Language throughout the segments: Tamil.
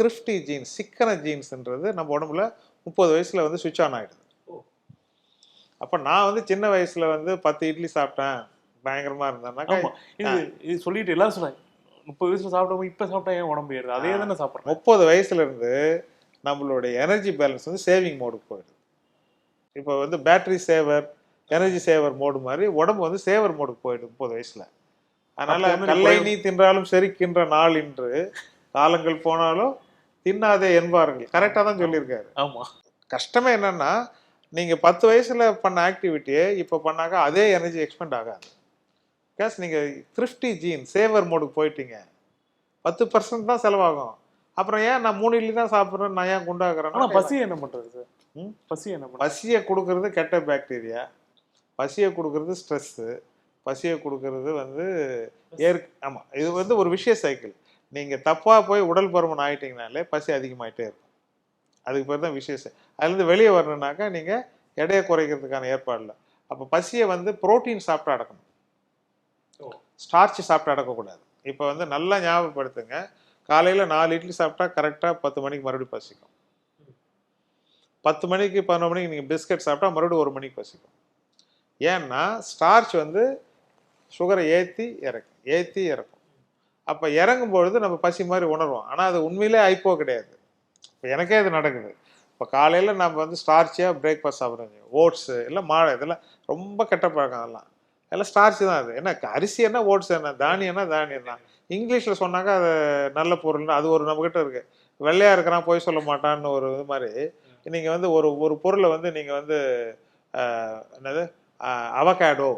த்ரிஃப்டி ஜீன்ஸ் சிக்கன ஜீன்ஸ்ன்றது நம்ம உடம்புல முப்பது வயசுல வந்து சுவிட்ச் ஆன் ஆயிடுது. அப்போ நான் வந்து சின்ன வயசுல வந்து பத்து இட்லி சாப்பிட்டேன் பயங்கரமா இருந்தேன்னாக்கா இது இது சொல்லிட்டு எல்லாரும் சொன்னாங்க முப்பது வயசுல சாப்பிட்டவங்க இப்ப சாப்பிட்டா ஏன் உடம்பு ஏறுது? அதே தானே சாப்பிடுறேன் முப்பது வயசுல இருந்து நம்மளுடைய எனர்ஜி பேலன்ஸ் வந்து சேவிங் மோடுக்கு போயிடுது. இப்போ வந்து battery saver energy saver mode மாதிரி உடம்பு வந்து சேவர் மோடுக்கு போயிடுது முப்பது வயசுல. அதனால கல்லை நீ தின்றாலும் செரிக்கின்ற நாள் இன்று. காலங்கள் போனாலும் தின்னாதே என்பார்கள். கரெக்டாக தான் சொல்லியிருக்காரு. ஆமா. கஷ்டமே என்னன்னா நீங்க பத்து வயசுல பண்ண ஆக்டிவிட்டியை இப்போ பண்ணாக்க அதே எனர்ஜி எக்ஸ்பெண்ட் ஆகாது. பிகாஸ் நீங்க த்ரிஃப்டி ஜீன் சேவர் மோடுக்கு போயிட்டீங்க. பத்து பர்சன்ட் தான் செலவாகும். அப்புறம் ஏன் நான் மூணு இட்லி தான் சாப்பிட்றேன் நான் ஏன் குண்டாக்குறேன் பசி என்ன பண்றது சார் ம்? பசி என்ன பசியை கொடுக்கறது கெட்ட பாக்டீரியா பசியை கொடுக்கறது ஸ்ட்ரெஸ்ஸு பசியை கொடுக்கறது வந்து ஏற் ஆமாம் இது வந்து ஒரு விஷய சைக்கிள் நீங்கள் தப்பாக போய் உடல் பருமன் ஆயிட்டீங்கனாலே பசி அதிகமாயிட்டே இருக்கும். அதுக்கு பேர் தான் சை- அதுலேருந்து வெளியே வரணுன்னாக்கா நீங்கள் எடையை குறைக்கிறதுக்கான ஏற்பாடில் அப்போ பசியை வந்து புரோட்டீன் சாப்பிட்டு அடக்கணும். ஓ. ஸ்டார்ச் சாப்பிட்டு அடக்கக்கூடாது. இப்போ வந்து நல்லா ஞாபகப்படுத்துங்க. காலையில் நாலு இட்லி சாப்பிட்டா கரெக்டாக பத்து மணிக்கு மறுபடியும் பசிக்கும். பத்து மணிக்கு பதினொரு மணிக்கு நீங்கள் பிஸ்கட் சாப்பிட்டா மறுபடியும் ஒரு மணிக்கு பசிக்கும். ஏன்னா ஸ்டார்ச் வந்து சுகரை ஏற்றி இறக்கும். ஏற்றி இறக்கும். அப்போ இறங்கும் பொழுது நம்ம பசி மாதிரி உணர்வோம். ஆனால் அது உண்மையிலே ஐப்போ கிடையாது. இப்போ எனக்கே அது நடக்குது. இப்போ காலையில் நம்ம வந்து ஸ்டார்ச்சியாக பிரேக்ஃபாஸ்ட் சாப்பிட்றோம் ஓட்ஸு இல்லை மாழை இதெல்லாம் ரொம்ப கெட்ட பழக்கம் அதெல்லாம். எல்லாம் ஸ்டார்ச் தான் அது. என்ன அரிசி என்ன ஓட்ஸ் என்ன தானியம்னா தானியம் தான். இங்கிலீஷில் சொன்னாக்கா அது நல்ல பொருள்னு அது ஒரு நம்மக்கிட்ட இருக்குது வெள்ளையாக இருக்கிறான் போய் சொல்ல மாட்டான்னு ஒரு இது மாதிரி. நீங்கள் வந்து ஒரு ஒரு பொருளை வந்து நீங்கள் வந்து என்னது? அவகேடோ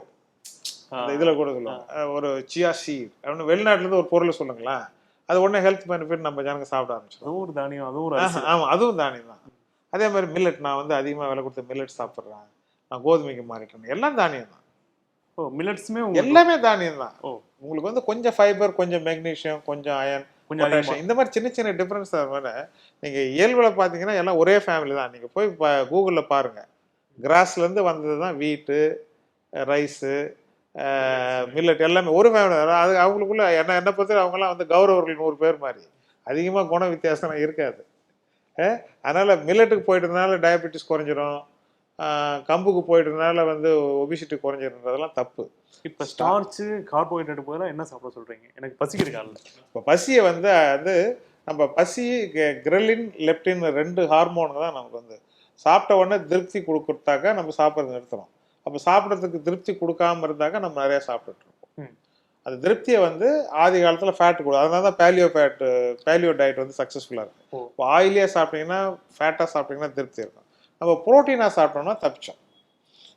அந்த இதில் கூட சொல்லுவாங்க. ஒரு சியா சீட் அப்படின்னு வெளிநாட்டுலேருந்து ஒரு பொருளை சொல்லுங்களேன் அது உடனே ஹெல்த் பெனிஃபிட் நம்ம ஜனங்க சாப்பிட ஆரம்பிச்சிடும். அதுவும் ஒரு தானியம் அதுவும் ஒரு அரிசி. ஆமா அதுவும் தானியம் தான். அதே மாதிரி மில்லட் நான் வந்து அதிகமாக விலை கொடுத்த மில்லட் சாப்பிட்றேன். நான் கோதுமைக்கு மாறிட்டேன் எல்லாம் தானியம் தான். ஓ மில்லட்ஸுமே எல்லாமே தானியம் தான். ஓ. உங்களுக்கு வந்து கொஞ்சம் ஃபைபர் கொஞ்சம் மெக்னீஷியம் கொஞ்சம் அயன் கொஞ்சம் இந்த மாதிரி சின்ன சின்ன டிஃப்ரென்ஸ் தவிர நீங்கள் இயல்பில் பார்த்தீங்கன்னா எல்லாம் ஒரே ஃபேமிலி தான். நீங்கள் போய் கூகுளில் பாருங்கள் கிராஸ்லேருந்து வந்தது தான் வீட்டு ரைஸு மில்லட் எல்லாமே ஒரு ஃபேமிலி அது அவங்களுக்குள்ள என்ன என்ன பொறுத்த அவங்கலாம் வந்து கௌரவர்கள் நூறு பேர் மாதிரி. அதிகமாக குண வித்தியாசம் இருக்காது. அதனால மில்லட்டுக்கு போயிட்டதுனால டயபெட்டிஸ் குறைஞ்சிரும். கம்புக்கு போயிட்டதுனால வந்து ஒபிசிட்டி குறைஞ்சிருன்றதெல்லாம் தப்பு. இப்ப ஸ்டார்ச் கார்போஹைட்ரேட் போதெல்லாம் என்ன சாப்பிட சொல்றீங்க? எனக்கு பசிக்குது காலைல. இப்போ பசியை வந்து அது நம்ம பசி கிரெலின் லெப்டின் ரெண்டு ஹார்மோனுங்க தான் நமக்கு வந்து. சாப்பிட்ட உடனே திருப்தி கொடுத்தாக்கா நம்ம சாப்பிட்றது நிறுத்துறோம். அப்போ சாப்பிட்றதுக்கு திருப்தி கொடுக்காம இருந்தாக்கா நம்ம நிறைய சாப்பிட்டுட்டு இருப்போம். அந்த திருப்தியை வந்து ஆதி காலத்தில் ஃபேட் கொடு அதனால தான் பேலியோ ஃபேட் பேலியோ டயட் வந்து சக்ஸஸ்ஃபுல்லாக இருக்கு. ஓ. இப்போ ஆயிலியாக சாப்பிட்டீங்கன்னா ஃபேட்டாக சாப்பிட்டீங்கன்னா திருப்தி இருக்கும். நம்ம ப்ரோட்டீனாக சாப்பிட்டோம்னா தப்பிச்சோம்.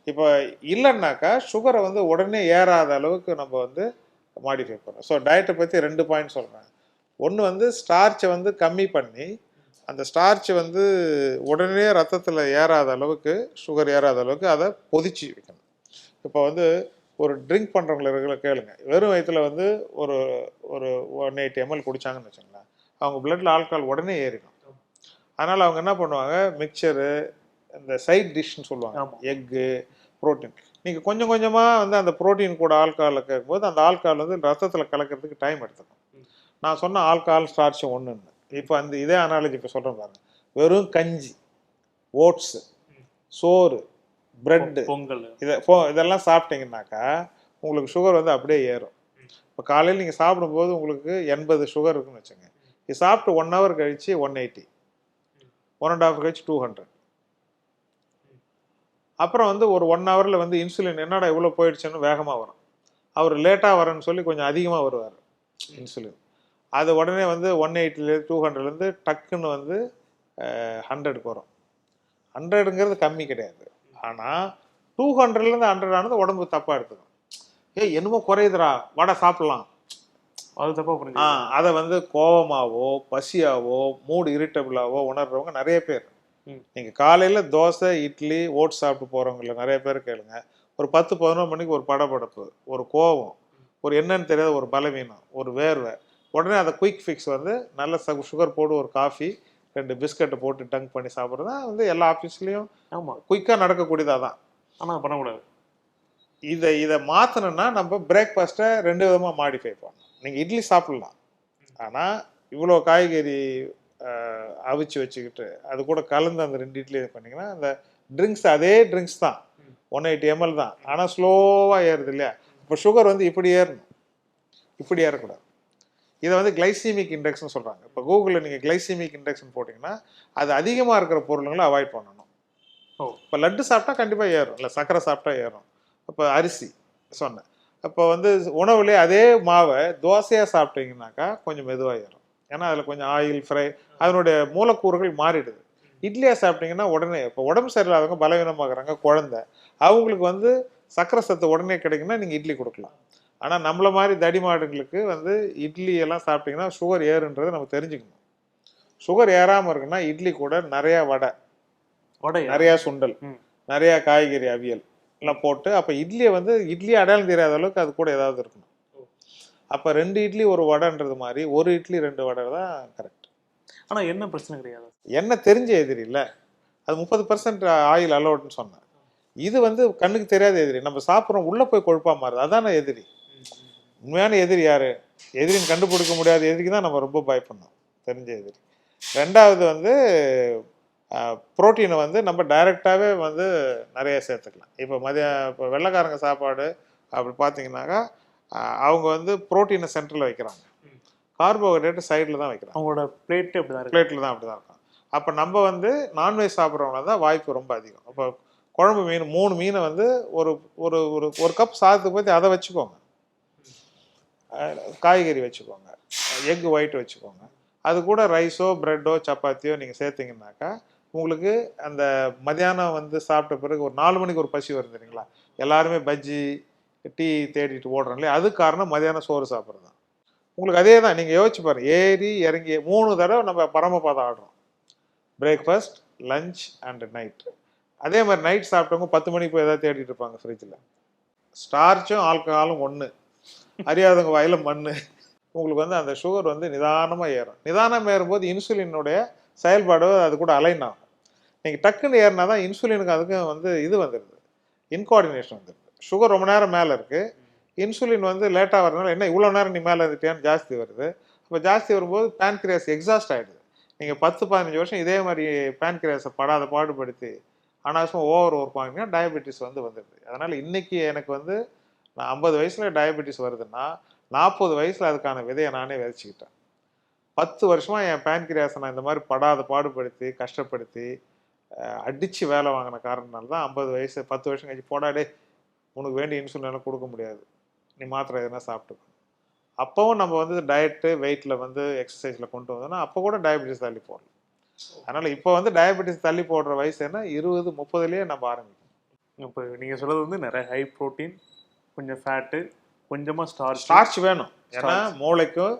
இப்போ இல்லைன்னாக்கா சுகரை வந்து உடனே ஏறாத அளவுக்கு நம்ம வந்து மாடிஃபை பண்ணுறோம் ஸோ டயட்டை பற்றி ரெண்டு பாயிண்ட் சொல்கிறேன் ஒன்று வந்து ஸ்டார்ச்சை வந்து கம்மி பண்ணி அந்த ஸ்டார்ச் வந்து உடனே ரத்தத்தில் ஏறாத அளவுக்கு சுகர் ஏறாத அளவுக்கு அதை பொதிச்சு வைக்கணும். இப்போ வந்து ஒரு ட்ரிங்க் பண்ணுறவங்கள கேளுங்க. வெறும் வயிற்றுல வந்து ஒரு ஒரு ஒன் எயிட்டி எம்எல் குடிச்சாங்கன்னு வச்சுங்களேன். அவங்க பிளட்டில் ஆல்கஹால் உடனே ஏறிடும். அதனால் அவங்க என்ன பண்ணுவாங்க? மிக்சரு இந்த சைட் டிஷ்னு சொல்லுவாங்க. எக்கு புரோட்டீன் நீங்கள் கொஞ்சம் கொஞ்சமாக வந்து அந்த புரோட்டீன் கூட ஆல்கஹாலில் கேட்கும்போது அந்த ஆல்கஹால் வந்து ரத்தத்தில் கலக்கிறதுக்கு டைம் எடுத்துக்கும். நான் சொன்ன ஆல்கஹால் ஸ்டார்ச் ஒன்றுன்னு இப்போ அந்த இதே அனாலஜி இப்போ சொல்கிறேன் பாருங்க. வெறும் கஞ்சி ஓட்ஸு சோறு பிரெட்டு பொங்கல். இதை இதெல்லாம் சாப்பிட்டீங்கன்னாக்கா உங்களுக்கு சுகர் வந்து அப்படியே ஏறும். இப்போ காலையில் நீங்கள் சாப்பிடும்போது உங்களுக்கு எண்பது சுகர் இருக்குன்னு வச்சுங்க இது சாப்பிட்டு ஒன் ஹவர் கழிச்சு one eighty one and half கழிச்சு டூ ஹண்ட்ரட் அப்புறம் வந்து ஒரு ஒன் ஹவரில் வந்து இன்சுலின் என்னடா இவ்வளோ போயிடுச்சுன்னு வேகமாக வரும். அவர் லேட்டாக வரேன்னு சொல்லி கொஞ்சம் அதிகமாக வருவார் இன்சுலின் அது உடனே வந்து ஒன் எயிட்டிலேருந்து டூ ஹண்ட்ரட்லேருந்து டக்குன்னு வந்து ஹண்ட்ரடுக்கு வரும். ஹண்ட்ரடுங்கிறது கம்மி கிடையாது. ஆனால் டூ ஹண்ட்ரட்லேருந்து ஹண்ட்ரட் ஆனது உடம்பு தப்பாக எடுத்துக்கும். ஏய் என்னமோ குறையுதுடா வாடா சாப்பிடலாம். அது தப்பா ஆ புரிஞ்சு அதை வந்து கோவமாவோ பசியாவோ மூடு இரிட்டபிளாவோ உணர்றவங்க நிறைய பேர். நீங்கள் காலையில் தோசை இட்லி ஓட்ஸ் சாப்பிட்டு போகிறவங்கள நிறைய பேர் கேளுங்க. ஒரு பத்து பதினொரு மணிக்கு ஒரு படபடப்பு ஒரு கோவம் ஒரு என்னன்னு தெரியாத ஒரு பலவீனம் ஒரு வேர்வை உடனே அதை குயிக் ஃபிக்ஸ் வந்து நல்ல சுகர் போட்டு ஒரு காஃபி ரெண்டு பிஸ்கட்டை போட்டு டங்க் பண்ணி சாப்பிட்றது தான் வந்து எல்லா ஆஃபீஸ்லேயும் ஆமா. குயிக்காக நடக்கக்கூடியதாக தான். ஆனா பண்ணக்கூடாது. இதை இதை மாற்றணும்னா நம்ம பிரேக்ஃபாஸ்ட்டை ரெண்டு விதமாக மாடிஃபை பண்ணணும். நீங்கள் இட்லி சாப்பிடலாம். ஆனால் இவ்வளோ காய்கறி அவிச்சு வச்சுக்கிட்டு அது கூட கலந்து அந்த ரெண்டு இட்லி இது பண்ணிங்கன்னா அந்த ட்ரிங்க்ஸ் அதே ட்ரிங்க்ஸ் தான். ஒன் எயிட்டி எம்எல் தான். ஆனால் ஸ்லோவாக ஏறுது இல்லையா? இப்போ சுகர் வந்து இப்படி ஏறணும். இப்படி ஏறக்கூடாது. இதை வந்து கிளைசிமிக் இண்டெக்ஸ்னு சொல்கிறாங்க இப்போ கூகுளில் நீங்கள் கிளைசிமிக் இண்டெக்ஸ்னு போட்டிங்கன்னா அது அதிகமாக இருக்கிற பொருளுங்களை அவாய்ட் பண்ணணும். ஓ. இப்போ லட்டு சாப்பிட்டா கண்டிப்பாக ஏறும். இல்லை சர்க்கரை சாப்பிட்டா ஏறும். இப்போ அரிசி சொன்னேன். இப்போ வந்து உணவுலேயே அதே மாவை தோசையாக சாப்பிட்டீங்கன்னாக்கா கொஞ்சம் மெதுவாக ஏறும். ஏன்னா அதில் கொஞ்சம் ஆயில் ஃப்ரை அதனுடைய மூலக்கூறுகள் மாறிடுது. இட்லியாக சாப்பிட்டீங்கன்னா உடனே இப்போ உடம்பு சரியில்லாதவங்க பலவீனமாகறாங்க குழந்தை. அவங்களுக்கு வந்து சக்கரை சத்து உடனே கிடைக்குன்னா நீங்கள் இட்லி கொடுக்கலாம். ஆனால் நம்மள மாதிரி தடிமாடுங்களுக்கு வந்து இட்லி எல்லாம் சாப்பிட்டீங்கன்னா சுகர் ஏறுன்றதை நம்ம தெரிஞ்சுக்கணும். சுகர் ஏறாமல் இருக்குன்னா இட்லி கூட நிறையா வடை வடையா நிறையா சுண்டல். நிறையா காய்கறி அவியல் எல்லாம் போட்டு அப்போ இட்லியை வந்து இட்லி அடையாளம் தெரியாத அளவுக்கு அது கூட ஏதாவது இருக்கணும். அப்போ ரெண்டு இட்லி ஒரு வடைன்றது மாதிரி ஒரு இட்லி ரெண்டு வடை தான் கரெக்ட் ஆனா என்ன பிரச்சனை கிடையாது? என்ன தெரிஞ்ச எதிரி இல்ல. அது முப்பது பர்சன்ட் ஆயில் அலோட்னு சொன்னேன். இது வந்து கண்ணுக்கு தெரியாத எதிரி. நம்ம சாப்பிட்றோம் உள்ள போய் கொழுப்பா மாறுது. அதான எதிரி. உண்மையான எதிரி யாரு? எதிரின்னு கண்டுபிடிக்க முடியாத எதிரிக்கு தான் நம்ம ரொம்ப பயப்படணும். தெரிஞ்ச எதிரி. ரெண்டாவது வந்து புரோட்டீனை வந்து நம்ம டைரெக்டாகவே வந்து நிறைய சேர்த்துக்கலாம். இப்போ மதிய இப்போ வெள்ளைக்காரங்க சாப்பாடு அப்படி பார்த்தீங்கன்னாக்கா அவங்க வந்து புரோட்டீனை சென்டரில் வைக்கிறாங்க. கார்போஹைட்ரேட் சைடில் தான் வைக்கிறாங்க. அவங்களோட பிளேட் அப்படிதான் இருக்கு. பிளேட்டில் தான் அப்படி தான் இருக்கும். அப்போ நம்ம வந்து நான்வெஜ் சாப்பிட்றவங்க தான் வாய்ப்பு ரொம்ப அதிகம். அப்போ குழம்பு மீன் மூணு மீனை வந்து ஒரு ஒரு ஒரு கப் சாதத்துக்கு பற்றி அதை வச்சுக்கோங்க. காய்கறி வச்சுக்கோங்க. எக் ஒயிட் வச்சுக்கோங்க. அது கூட ரைஸோ ப்ரெட்டோ சப்பாத்தியோ நீங்கள் சேர்த்திங்கனாக்கா உங்களுக்கு அந்த மதியானம் வந்து சாப்பிட்ட பிறகு ஒரு நாலு மணிக்கு ஒரு பசி வருது இல்லைங்களா எல்லாருமே பஜ்ஜி டீ தேடிட்டு ஓடுறோம் இல்லையா? அது காரணம் மதியானம் சோறு சாப்பிட்றது தான். உங்களுக்கு அதே தான். நீங்கள் யோசிச்சு பாருங்க. ஏறி இறங்கி மூணு தடவை நம்ம பரமபாதம் ஆடுறோம். பிரேக்ஃபாஸ்ட் லஞ்ச் அண்ட் நைட் அதே மாதிரி நைட் சாப்பிட்டவங்க பத்து மணிக்கு போய் எதாவது தேடிட்டு இருப்பாங்க ஃப்ரிட்ஜில் ஸ்டார்ச்சும் ஆல்கஹாலும் ஒன்று அறியாதவங்க வாயில மண் உங்களுக்கு வந்து அந்த சுகர் வந்து நிதானமாக ஏறும். நிதானம் ஏறும்போது இன்சுலினுடைய செயல்பாடு அது கூட அலைன் ஆகும். நீங்கள் டக்குன்னு ஏறினா தான் இன்சுலினுக்கு அதுக்கும் வந்து இது வந்துடுது இன்கோஆர்டினேஷன் வந்துடுது சுகர் ரொம்ப நேரம் மேலே இருக்குது இன்சுலின் வந்து லேட்டாக வரதுனால என்ன இவ்வளோ நேரம் நீ மேலே இருந்துட்டியான்னு ஜாஸ்தி வருது. அப்போ ஜாஸ்தி வரும்போது பேன்கிரியாஸ் எக்ஸாஸ்ட் ஆகிடுது நீங்கள் பத்து பதினஞ்சு வருஷம் இதே மாதிரி பேன்கிரியாஸை படாத பாடுபடுத்தி அனாவசியமாக ஓவர் ஒர்க் வாங்கினா டயபெட்டிஸ் வந்து வந்துடுது அதனால் இன்னைக்கு எனக்கு வந்து நான் ஐம்பது வயசில் டயபெட்டிஸ் வருதுன்னா நாற்பது வயசில் அதுக்கான விதையை நானே விதைச்சிக்கிட்டேன். பத்து வருஷமாக என் பேன்கிரியாஸை நான் இந்த மாதிரி படாத பாடுபடுத்தி கஷ்டப்படுத்தி அடித்து வேலை வாங்கின காரணத்தினால தான் ஐம்பது வயசு பத்து வருஷம் கழிச்சு போடாடே உனக்கு வேண்டிய இன்சுலின் எல்லாம் கொடுக்க முடியாது. நீ மாத்திரை எதுனா சாப்பிட்டுக்கணும் அப்போவும் நம்ம வந்து டயட்டு வெயிட்டில் வந்து எக்ஸசைஸில் கொண்டு வந்தோம்னா அப்போ கூட டயபெட்டிஸ் தள்ளி போடலாம். அதனால் இப்போ வந்து டயபெட்டிஸ் தள்ளி போடுற வயசு என்ன? இருபது முப்பதுலேயே நம்ம ஆரம்பிக்கணும். இப்போ நீங்கள் சொல்கிறது வந்து நிறைய ஹை புரோட்டீன் கொஞ்சம் ஃபேட்டு கொஞ்சமா ஸ்டார்ச் ஸ்டார்ச் வேணும் ஏன்னா. மூளைக்கும்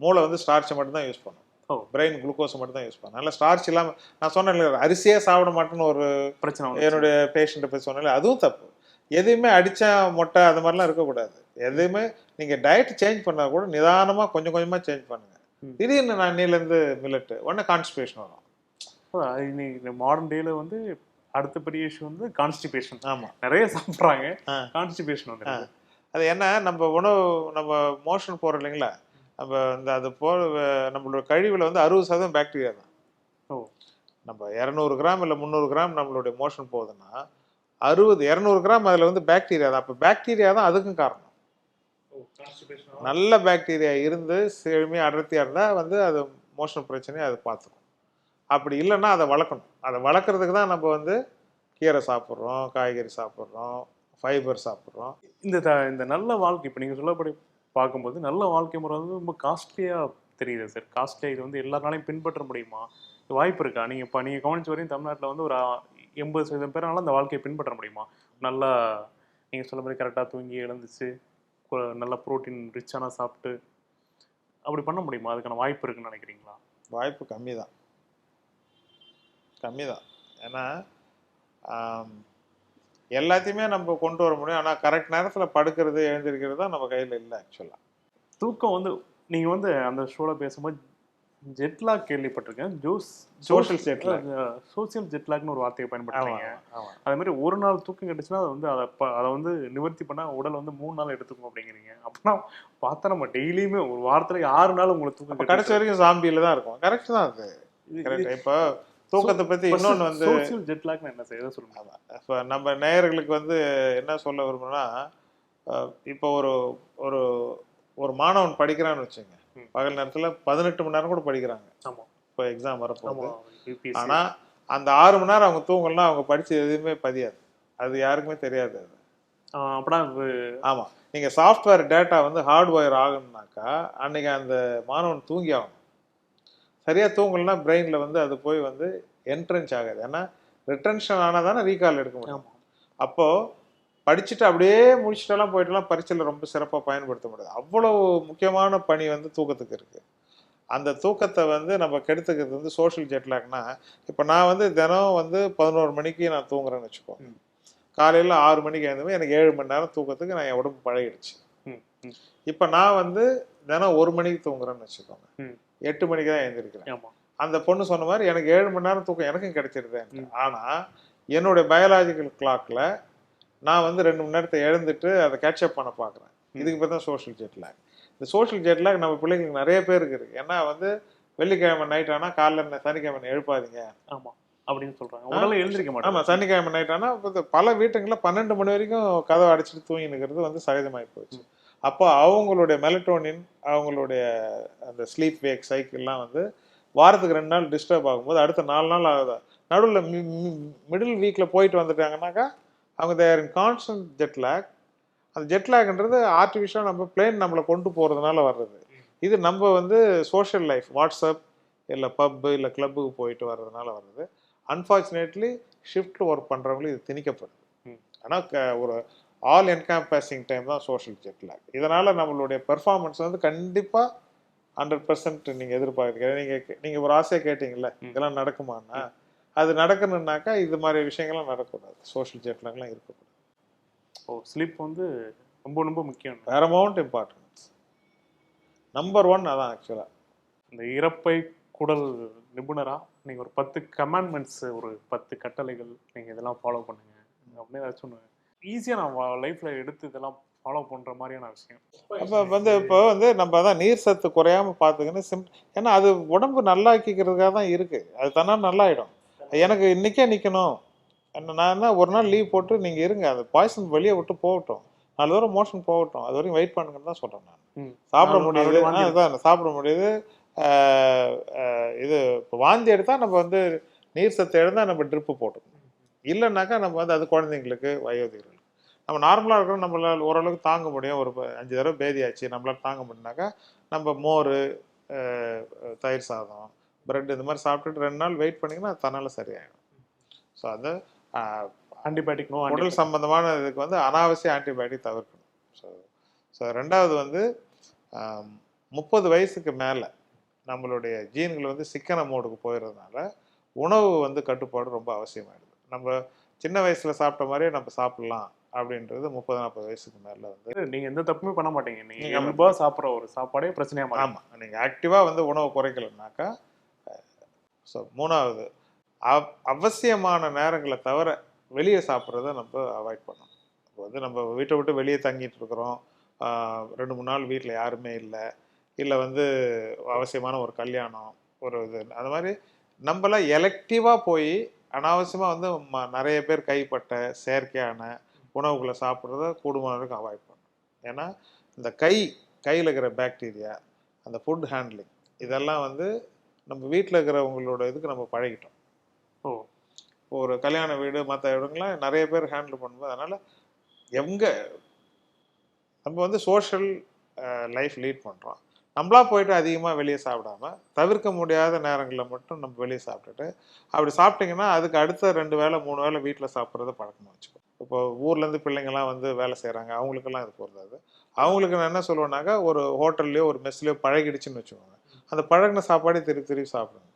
மூளை வந்து ஸ்டார்ச்சை மட்டும் தான் யூஸ் பண்ணும் ஓ. பிரெயின் குளுக்கோஸை மட்டும் தான் யூஸ் பண்ணும் அதனால ஸ்டார்ச் இல்லாமல் நான் சொன்னேன் அரிசியே சாப்பிட மாட்டேன்னு ஒரு பிரச்சனை. என்னுடைய பேஷண்ட்டை போய் சொன்னாலே அதுவும் தப்பு எதையுமே அடிச்சா மொட்டை அது மாதிரிலாம் இருக்கக்கூடாது எதையுமே நீங்கள் டயட் சேஞ்ச் பண்ணா கூட நிதானமாக கொஞ்சம் கொஞ்சமாக சேஞ்ச் பண்ணுங்க ம். திடீர்னு நான் நீலேருந்து மில்லட்டு உடனே கான்ஸ்டிபேஷன் வரும் இன்னைக்கு மாடர்ன் டேல வந்து அடுத்த பெரிய இஷ்யூ வந்து கான்ஸ்டிபேஷன் ஆமாம் நிறைய சாப்பிட்றாங்க. கான்ஸ்டிபேஷன் வந்து அது என்ன நம்ம உணவு நம்ம மோஷன் போகிறோம் இல்லைங்களா? நம்ம இந்த அது போ நம்மளோட கழிவில் வந்து அறுபது சதவீதம் பாக்டீரியா தான். ஓ. நம்ம இரநூறு கிராம் இல்லை முந்நூறு கிராம் நம்மளுடைய மோஷன் போகுதுன்னா அறுபது இரநூறு கிராம் அதில் வந்து பாக்டீரியா தான். அப்போ பாக்டீரியா தான் அதுக்கும் காரணம். நல்ல பாக்டீரியா இருந்து செழுமையாக அடர்த்தியாக இருந்தால் வந்து அது மோஷன் பிரச்சனையை அது பார்த்துக்கும். அப்படி இல்லைன்னா அதை வளர்க்கணும். அதை வளர்க்குறதுக்கு தான் நம்ம வந்து கீரை சாப்பிட்றோம் காய்கறி சாப்பிட்றோம் ஃபைபர் சாப்பிட்றோம். இந்த த- இந்த நல்ல வாழ்க்கை இப்போ நீங்கள் சொல்லப்படி பார்க்கும்போது நல்ல வாழ்க்கை முறை வந்து ரொம்ப காஸ்ட்லியாக தெரியுது சார் காஸ்ட்லியாக இது வந்து எல்லாராலையும் பின்பற்ற முடியுமா? வாய்ப்பு இருக்கா? நீங்கள் இப்போ நீங்கள் கவனிச்ச வரையும் தமிழ்நாட்டில் வந்து ஒரு எண்பது சதவீதம் பேரால அந்த வாழ்க்கையை பின்பற்ற முடியுமா? நல்லா நீங்கள் சொல்ல மாதிரி கரெக்டாக தூங்கி எழுந்துச்சு நல்ல ப்ரோட்டீன் ரிச்சான சாப்பிட்டு அப்படி பண்ண முடியுமா? அதுக்கான வாய்ப்பு இருக்குன்னு நினைக்கிறீங்களா? வாய்ப்பு கம்மி தான். கம்மி தான் ஏன்னா எல்லாத்தையுமே நம்ம கொண்டு வர முடியும். ஆனால் கரெக்ட் நேரத்தில் படுக்கிறது எழுந்திருக்கிறது தான் நம்ம கையில் இல்லை ஆக்சுவலாக தூக்கம் வந்து நீங்கள் வந்து அந்த ஷோவில் பேசும்போது ஜெட்லாக் கேள்விப்பட்டிருக்கேன். ஜோஸ் jet lag. சோசியல் ஜெட்லாக்னு ஒரு வார்த்தையை ஆமாம் அதே மாதிரி ஒரு நாள் தூக்கம் கிடைச்சுன்னா அதை வந்து அதை அதை வந்து நிவர்த்தி பண்ணா உடல் வந்து மூணு நாள் எடுத்துக்கும் அப்படிங்கிறீங்க. அப்படின்னா பார்த்தா நம்ம டெய்லியுமே ஒரு வாரத்துல ஆறு நாள் உங்களுக்கு தூக்கம் கடைசி கிடைச்சு வரைக்கும் சாம்பியில் தான் இருக்கும். கரெக்ட் தான் அது. கரெக்ட் இப்போ தூக்கத்தை பத்தி இன்னொன்னு வந்து சோசியல் ஜெட் லாக்னா என்ன எதை சொல்லுங்க. இப்போ நம்ம நேயர்களுக்கு வந்து என்ன சொல்ல விரும்புனா இப்போ ஒரு ஒரு ஒரு மாணவன் படிக்கிறான்னு வச்சுங்க. பகல் நேரத்துல பதினெட்டு மணி நேரம் கூட படிக்கிறாங்க. ஆமா. இப்போ எக்ஸாம் வரப்போகுது. யூபிஎஸ்சி ஆனா அந்த ஆறு மணி நேரம் அவங்க தூங்கலாம் அவங்க படிச்சு எதுவுமே பதியாது. அது யாருக்குமே தெரியாது அது. அப்படின்னா இது ஆமா. நீங்க சாஃப்ட்வேர் டேட்டா வந்து ஹார்ட்வேர் ஆகணும்னாக்கா அன்னைக்கு அந்த மாணவன் தூங்கி ஆகணும். சரியா தூங்கலைன்னா பிரெயின்ல வந்து அது போய் வந்து என்ட்ரன்ஸ் ஆகாது. ஏன்னா ரிட்டன்ஷன் ஆனால் தானே ரீகால் எடுக்க முடியும். ஆமா. அப்போ படிச்சுட்டு அப்படியே முடிச்சுட்டெல்லாம் போயிட்டுலாம் பரீட்சையில் ரொம்ப சிறப்பாக பயன்படுத்த முடியாது. அவ்வளவு முக்கியமான பணி வந்து தூக்கத்துக்கு இருக்கு. அந்த தூக்கத்தை வந்து நம்ம கெடுத்துக்கிறது வந்து சோஷியல் ஜெட்லாக்னா இப்போ நான் வந்து தினம் வந்து பதினோரு மணிக்கு நான் தூங்குறேன்னு வச்சுக்கோ. ம். காலையில் ஆறு மணிக்கு எழுந்துமே எனக்கு ஏழு மணி நேரம் தூக்கத்துக்கு நான் என் உடம்பு பழகிடுச்சு. இப்போ நான் வந்து தினம் ஒரு மணிக்கு தூங்குறேன்னு வச்சுக்கோங்க. எட்டு மணிக்கு தான் எழுந்திருக்கிறேன். அந்த பொண்ணு சொன்ன மாதிரி எனக்கு ஏழு மணி நேரம் தூக்கம் எனக்கும் கிடைச்சிருது ம். ஆனா என்னுடைய பயாலாஜிக்கல் கிளாக்ல நான் வந்து ரெண்டு மணி நேரத்தை எழுந்துட்டு அதை கேட்சப் பண்ண பார்க்குறேன். இதுக்கு பேர் தான் சோஷியல் ஜெட்லாக் இந்த சோஷியல் ஜெட்லாக் நம்ம பிள்ளைங்களுக்கு நிறைய பேருக்கு இருக்கு. ஏன்னா வந்து வெள்ளிக்கிழமை நைட் ஆனால் காலைல சனிக்கிழமை எழுப்பாதீங்க. ஆமா. அப்படின்னு சொல்றாங்க. உடனே எழுந்திருக்க ஆமா மாட்டாங்க சனிக்கிழமை நைட் ஆனால் இப்போ பல வீட்டுங்களில் பன்னெண்டு மணி வரைக்கும் கதவை அடைச்சிட்டு தூங்கி நிற்கிறது வந்து சகஜமாகி போச்சு. அப்போ அவங்களுடைய மெலட்டோனின் அவங்களுடைய அந்த ஸ்லீப் வேக் சைக்கிள்லாம் வந்து வாரத்துக்கு ரெண்டு நாள் டிஸ்டர்ப் ஆகும்போது அடுத்த நாலு நாள் ஆகுது? நடுவில் மிடில் வீக்கில் போயிட்டு வந்துட்டாங்கன்னாக்கா அவங்க they're in constant jet lag அந்த ஜெட் லேக்ன்றது ஆர்டிஃபிஷியலாக நம்ம பிளேன் நம்மளை கொண்டு போகிறதுனால வர்றது. இது நம்ம வந்து சோஷியல் லைஃப் வாட்ஸ்அப் இல்லை பப்பு இல்லை கிளப்புக்கு போயிட்டு வர்றதுனால வர்றது. அன்ஃபார்ச்சுனேட்லி ஷிஃப்ட் ஒர்க் பண்ணுறவங்களுக்கு இது திணிக்கப்படுது. ஆனால் ஒரு ஆல் என்காம்பஸிங் டைம் தான் சோஷியல் ஜெட் லேக் இதனால் நம்மளுடைய பெர்ஃபார்மன்ஸ் வந்து கண்டிப்பாக ஹண்ட்ரட் பர்சன்ட் நீங்கள் எதிர்பார்க்குறீங்க. நீங்கள் நீங்கள் ஒரு ஆசையாக கேட்டிங்கல்ல. இதெல்லாம் நடக்குமான்னா அது நடக்கணும்னாக்கா இது மாதிரி விஷயங்கள்லாம் நடக்கக்கூடாது. சோஷியல் ஜெட் லேக்லாம் இருக்கக்கூடாது. ஓ ஸ்லீப் வந்து ரொம்ப ரொம்ப முக்கியம் பேரமௌண்ட் இம்பார்ட்டன்ஸ் நம்பர் ஒன் அதான் ஆக்சுவலாக இந்த இறப்பை குடல் நிபுணரா? நீங்க ஒரு பத்து கமாண்ட்மெண்ட்ஸ் ஒரு பத்து கட்டளைகள் நீங்க இதெல்லாம் ஃபாலோ பண்ணுங்க. அப்படின்னு ஏதாச்சும் ஒன்று ஈஸியாக நான் லைஃப்ல எடுத்து இதெல்லாம் ஃபாலோ பண்ற மாதிரியான விஷயம். அப்போ வந்து இப்போ வந்து நம்ம அதான் நீர் சத்து குறையாம பார்த்துக்கணும் சிம் ஏன்னா அது உடம்பு நல்லாக்கிக்கிறதுக்காக தான் இருக்கு. அது தானே நல்லாயிடும். எனக்கு இன்னைக்கே நிற்கணும் நான் என்ன ஒரு நாள் லீவ் போட்டு நீங்கள் இருங்க. அந்த பாய்சன் வெளியே விட்டு போகட்டும். நாலு தூரம் மோஷன் போகட்டும். அது வரைக்கும் வெயிட் பண்ணுங்கன்னு தான் சொல்கிறேன் நான். சாப்பிட முடியுது. அதான் சாப்பிட முடியுது. இது இப்போ வாந்தி எடுத்தால் நம்ம வந்து நீர் சத்து எழுந்தால் நம்ம ட்ரிப்பு போட்டுக்கணும். இல்லைன்னாக்கா நம்ம வந்து அது குழந்தைங்களுக்கு வயோதிகர்கள். நம்ம நார்மலாக இருக்கிறோம் நம்மளால் ஓரளவுக்கு தாங்க முடியும். ஒரு அஞ்சு தடவை பேதியாச்சு நம்மளால் தாங்க முடியும்னாக்கா நம்ம மோர் தயிர் சாதம் பிரெட் இந்த மாதிரி சாப்பிட்டுட்டு ரெண்டு நாள் வெயிட் பண்ணிங்கன்னா அது தன்னால் சரியாயிடும். ஸோ அது ஆன்டிபயோட்டிக் நோ உடல் சம்பந்தமான இதுக்கு வந்து அனாவசிய ஆன்டிபயோட்டிக் தவிர்க்கணும். ஸோ ஸோ ரெண்டாவது வந்து முப்பது வயசுக்கு மேலே நம்மளுடைய ஜீன்கள் வந்து சிக்கன மோடுக்கு போயிடுறதுனால உணவு வந்து கட்டுப்பாடு ரொம்ப அவசியமாயிடுது. நம்ம சின்ன வயசுல சாப்பிட்ட மாதிரியே நம்ம சாப்பிடலாம் அப்படின்றது முப்பது நாற்பது வயசுக்கு மேலே வந்து நீங்க எந்த தப்புமே பண்ண மாட்டீங்க. நீங்க நீங்க இயல்பா சாப்பிட்ற ஒரு சாப்பாடே பிரச்சனையா மாட்டோம் ஆமாம் நீங்கள் ஆக்டிவாக வந்து உணவு குறைக்கலனாக்கா ஸோ மூணாவது அவ் அவசியமான நேரங்களை தவிர வெளியே சாப்பிட்றத நம்ம அவாய்ட் பண்ணணும். இப்போ வந்து நம்ம வீட்டை விட்டு வெளியே தங்கிட்டு இருக்கிறோம். ரெண்டு மூணு நாள் வீட்டில் யாருமே இல்லை. இல்லை வந்து அவசியமான ஒரு கல்யாணம் ஒரு இது அந்த மாதிரி நம்மளாம் எலக்டிவாக போய் அனாவசியமாக வந்து ம- நிறைய பேர் கைப்பட்ட செயற்கையான உணவுகளை சாப்பிட்றத கூடுமான வரைக்கும் அவாய்ட் பண்ணணும். ஏன்னா இந்த கை கையில் இருக்கிற பாக்டீரியா அந்த ஃபுட் ஹேண்ட்லிங் இதெல்லாம் வந்து நம்ம வீட்டில் இருக்கிறவங்களோட இதுக்கு நம்ம பழகிட்டோம். ஓ. ஒரு கல்யாண வீடு மற்ற இடங்கள்லாம் நிறைய பேர் ஹேண்டில் பண்ணும்போது அதனால் எங்கே நம்ம வந்து சோஷியல் லைஃப் லீட் பண்ணுறோம் நம்மளா போயிட்டு அதிகமாக வெளியே சாப்பிடாம தவிர்க்க முடியாத நேரங்களில் மட்டும் நம்ம வெளியே சாப்பிட்டுட்டு அப்படி சாப்பிட்டீங்கன்னா அதுக்கு அடுத்த ரெண்டு வேளை மூணு வேளை வீட்டில் சாப்பிட்றத பழக்கமாக வச்சுக்கோ. இப்போ ஊர்லேருந்து பிள்ளைங்கள்லாம் வந்து வேலை செய்கிறாங்க அவங்களுக்கெல்லாம் இது பொருந்தாது. அவங்களுக்கு நான் என்ன சொல்லுவேன்னாக்கா ஒரு ஹோட்டல்லையோ ஒரு மெஸ்லையோ பழகிடுச்சுன்னு வச்சுக்கோங்க. அந்த பழகின சாப்பாடே திருப்பி திருப்பி சாப்பிடுங்க.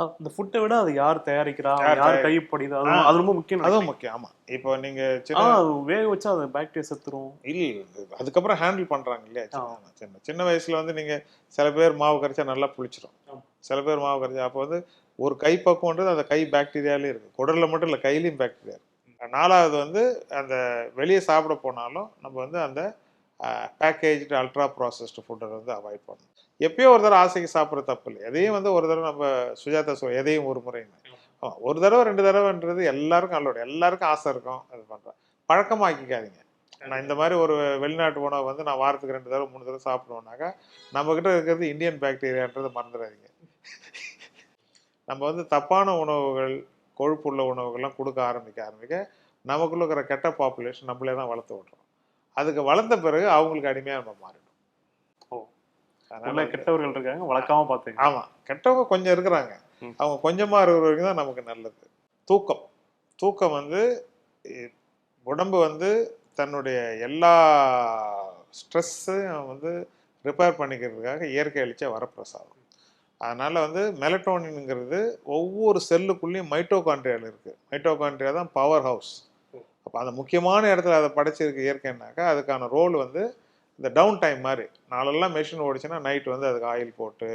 இந்த ஃபுட்டை விட அது யார் தயாரிக்கிறா? யார் கைப்படிது? அது. அது ரொம்ப முக்கியம் அதுவும் முக்கியம். ஆமாம் இப்போ அது வேக வச்சா அது பாக்டீரியா செத்துரும். இல்ல அதுக்கப்புறம் ஹேண்டில் பண்றாங்க இல்லையா. சின்ன சின்ன வயசுல வந்து நீங்க சில பேர் மாவு கரைச்சா நல்லா புளிச்சிரும். ஆமா. சில பேர் மாவு கரைச்சா அப்போ வந்து ஒரு கை பக்குவன்றது அந்த கை பாக்டீரியாலே இருக்கு. குடல்ல மட்டும் இல்ல கையிலயும் பாக்டீரியா இருக்கு. நாலாவது வந்து அந்த வெளியே சாப்பிட போனாலும் நம்ம வந்து அந்த பேக்கேஜ்டு அல்ட்ரா ப்ராசஸ்டு ஃபுட்டை வந்து அவாய்ட் பண்ணணும். எப்பயோ ஒரு தடவை ஆசைக்கு சாப்பிட்ற தப்பு இல்லை. எதையும் வந்து ஒரு தடவை நம்ம சுஜாதா சொல் எதையும் ஒரு முறைன்னு ஒரு தடவை ரெண்டு தடவைன்றது எல்லாருக்கும் அல்லோட எல்லாருக்கும் ஆசை இருக்கும் அது பண்ணுறேன் பழக்கமாக்கிக்காதீங்க. நான் இந்த மாதிரி ஒரு வெளிநாட்டு உணவு வந்து நான் வாரத்துக்கு ரெண்டு தடவை மூணு தடவை சாப்பிடுவோம்னாக்கா நம்மக்கிட்ட இருக்கிறது இந்தியன் பாக்டீரியான்றதை மறந்துடாதீங்க. நம்ம வந்து தப்பான உணவுகள் கொழுப்புள்ள உணவுகள்லாம் கொடுக்க ஆரம்பிக்க ஆரம்பிக்க நமக்குள்ள இருக்கிற கெட்ட பாப்புலேஷன் நம்மளே தான் வளர்த்து விட்றோம். அதுக்கு வளர்ந்த பிறகு அவங்களுக்கு அடிமையாக நம்ம மாறிடும் ஓ. அதனால கெட்டவர்கள் இருக்காங்க வளர்க்காம பாத்துங்க ஆமா. கெட்டவங்க கொஞ்சம் இருக்கிறாங்க. அவங்க கொஞ்சமா இருக்கிற வரைக்கும் தான் நமக்கு நல்லது. தூக்கம். தூக்கம் வந்து உடம்பு வந்து தன்னுடைய எல்லா ஸ்ட்ரெஸ்ஸையும் வந்து ரிப்பேர் பண்ணிக்கிறதுக்காக இயற்கை அளிச்ச வரப்பிரசாதம். அதனால வந்து மெலட்டோனின்ங்கிறது ஒவ்வொரு செல்லுக்குள்ளேயும் மைட்டோகாண்ட்ரியால் இருக்கு. மைட்டோகாண்ட்ரியா தான் பவர் ஹவுஸ் அப்போ அந்த முக்கியமான இடத்துல அதை படைச்சிருக்கு இயற்கைன்னாக்கா அதுக்கான ரோல் வந்து இந்த டவுன் டைம் மாதிரி. நாளெல்லாம் மெஷின் ஓடிச்சுன்னா நைட் வந்து அதுக்கு ஆயில் போட்டு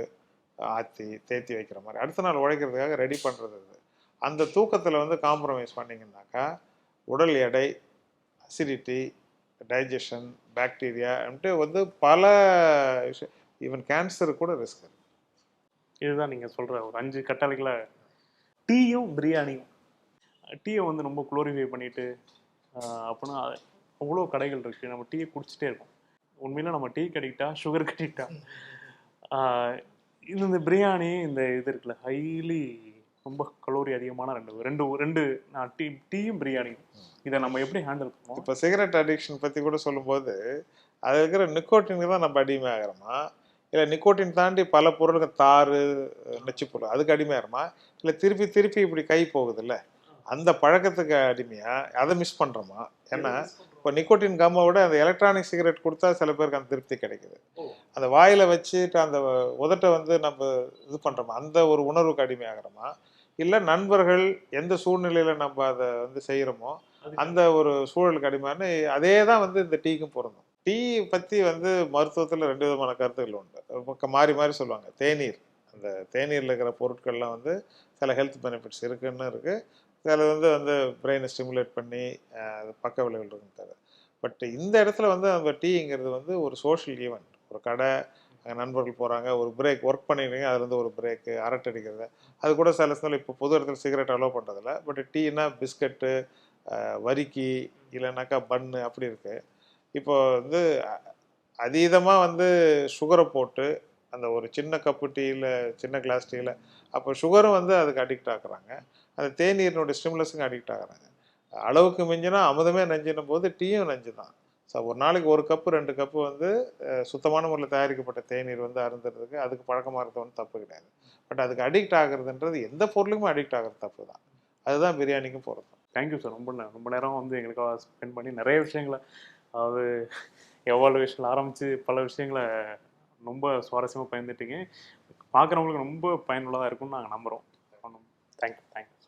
ஆற்றி தேத்தி வைக்கிற மாதிரி. அடுத்த நாள் உழைக்கிறதுக்காக ரெடி பண்ணுறது அது. அந்த தூக்கத்தில் வந்து காம்ப்ரமைஸ் பண்ணிங்கனாக்கா உடல் எடை அசிடிட்டி டைஜஷன் பாக்டீரியா வந்து பல விஷயம் ஈவன் கேன்சர் கூட ரிஸ்க் இதுதான் நீங்கள் சொல்கிற ஒரு அஞ்சு கட்டளைகளை. டீயும் பிரியாணியும். டீயை வந்து ரொம்ப குளோரிஃபை பண்ணிட்டு அப்படின்னா அவ்வளோ கடைகள் இருக்குது நம்ம டீயை குடிச்சிட்டே இருக்கோம் உண்மையில் நம்ம டீ கடிக்கிட்டா சுகர் கட்டிக்கிட்டா இந்த இந்த பிரியாணி இந்த இது இருக்குல்ல ஹைலி ரொம்ப கலோரி அதிகமான ரெண்டு ரெண்டு ரெண்டு நான் டீ டீயும் பிரியாணியும். இதை நம்ம எப்படி ஹேண்டில் பண்ணுவோம்? இப்போ சிகரெட் அடிக்ஷன் பற்றி கூட சொல்லும்போது அது இருக்கிற நிக்கோட்டினுக்கு தான் நம்ம அடிமை ஆகிறோமா இல்லை நிக்கோட்டின் தாண்டி பல பொருளுக்கு தாறு நச்சு பொருள் அதுக்கு அடிமையாகிறோமா? இல்லை திருப்பி திருப்பி இப்படி கை போகுதுல்ல? அந்த பழக்கத்துக்கு அடிமையா? அதை மிஸ் பண்ணுறோமா ஏன்னா இப்போ நிக்கோட்டின் கம்மை விட அந்த எலக்ட்ரானிக் சிகரெட் கொடுத்தா சில பேருக்கு அந்த திருப்தி கிடைக்குது. அந்த வாயில வச்சுட்டு அந்த உதட்டை வந்து நம்ம இது பண்ணுறோமா அந்த ஒரு உணர்வுக்கு அடிமையாகிறோமா? இல்லை நண்பர்கள் எந்த சூழ்நிலையில நம்ம அதை வந்து செய்கிறோமோ அந்த ஒரு சூழலுக்கு அடிமையான அதே தான் வந்து இந்த டீக்கும் பொருந்தும். டீ பற்றி வந்து மருத்துவத்தில் ரெண்டு விதமான கருத்துக்கள் உண்டு. மாறி மாறி சொல்லுவாங்க தேநீர். அந்த தேநீரில் இருக்கிற பொருட்கள்லாம் வந்து சில ஹெல்த் பெனிஃபிட்ஸ் இருக்குன்னு இருக்குது சில வந்து வந்து பிரெயினை ஸ்டிமுலேட் பண்ணி அது பக்க விளைவுகள் இருக்குன்னு பட் இந்த இடத்துல வந்து நம்ம டீங்கிறது வந்து ஒரு சோஷியல் ஈவெண்ட் ஒரு கடை அங்கே நண்பர்கள் போகிறாங்க ஒரு பிரேக் ஒர்க் பண்ணிடுறீங்க அதுலேருந்து ஒரு பிரேக்கு அரட்டை அடிக்கிறது. அது கூட சில சமயம் இப்போ பொது இடத்துல சிகரெட் அலோவ் பண்ணுறதில்ல பட் டீனா பிஸ்கட்டு வரிக்கி இல்லைனாக்கா பன்னு அப்படி இருக்குது இப்போ வந்து அதீதமாக வந்து சுகரை போட்டு அந்த ஒரு சின்ன கப்பு டீயில் சின்ன கிளாஸ் டீயில் அப்போ சுகரும் வந்து அதுக்கு அடிக்ட் ஆகுறாங்க அந்த தேநீரினுடைய ஸ்டிமுலஸுக்கும் அடிக்ட் ஆகுறாங்க. அளவுக்கு மிஞ்சினா அமுதமே நஞ்சினும் போது டீயும் நஞ்சு தான் ஸோ ஒரு நாளைக்கு ஒரு கப்பு ரெண்டு கப்பு வந்து சுத்தமான முறையில் தயாரிக்கப்பட்ட தேநீர் வந்து அருந்துறதுக்கு அதுக்கு பழக்கமாக இருக்கிறது ஒன்றும் தப்பு கிடையாது. பட் அதுக்கு அடிக்ட் ஆகுறதுன்றது எந்த பொருளுக்குமே அடிக்ட் ஆகுறது தப்பு தான் அதுதான் பிரியாணிக்கும் பொருத்தம். தேங்க்யூ சார் ரொம்ப நே- ரொம்ப நேரம் வந்து எங்களுக்காக ஸ்பெண்ட் பண்ணி நிறைய விஷயங்களை அதாவது எவாலுவேஷன் ஆரம்பித்து பல விஷயங்களை ரொம்ப சுவாரஸ்யமாக பயந்துட்டீங்க பார்க்குறவங்களுக்கு ரொம்ப பயனுள்ளதாக இருக்கும்னு நாங்கள் நம்புகிறோம் தேங்க்யூ தேங்க்யூ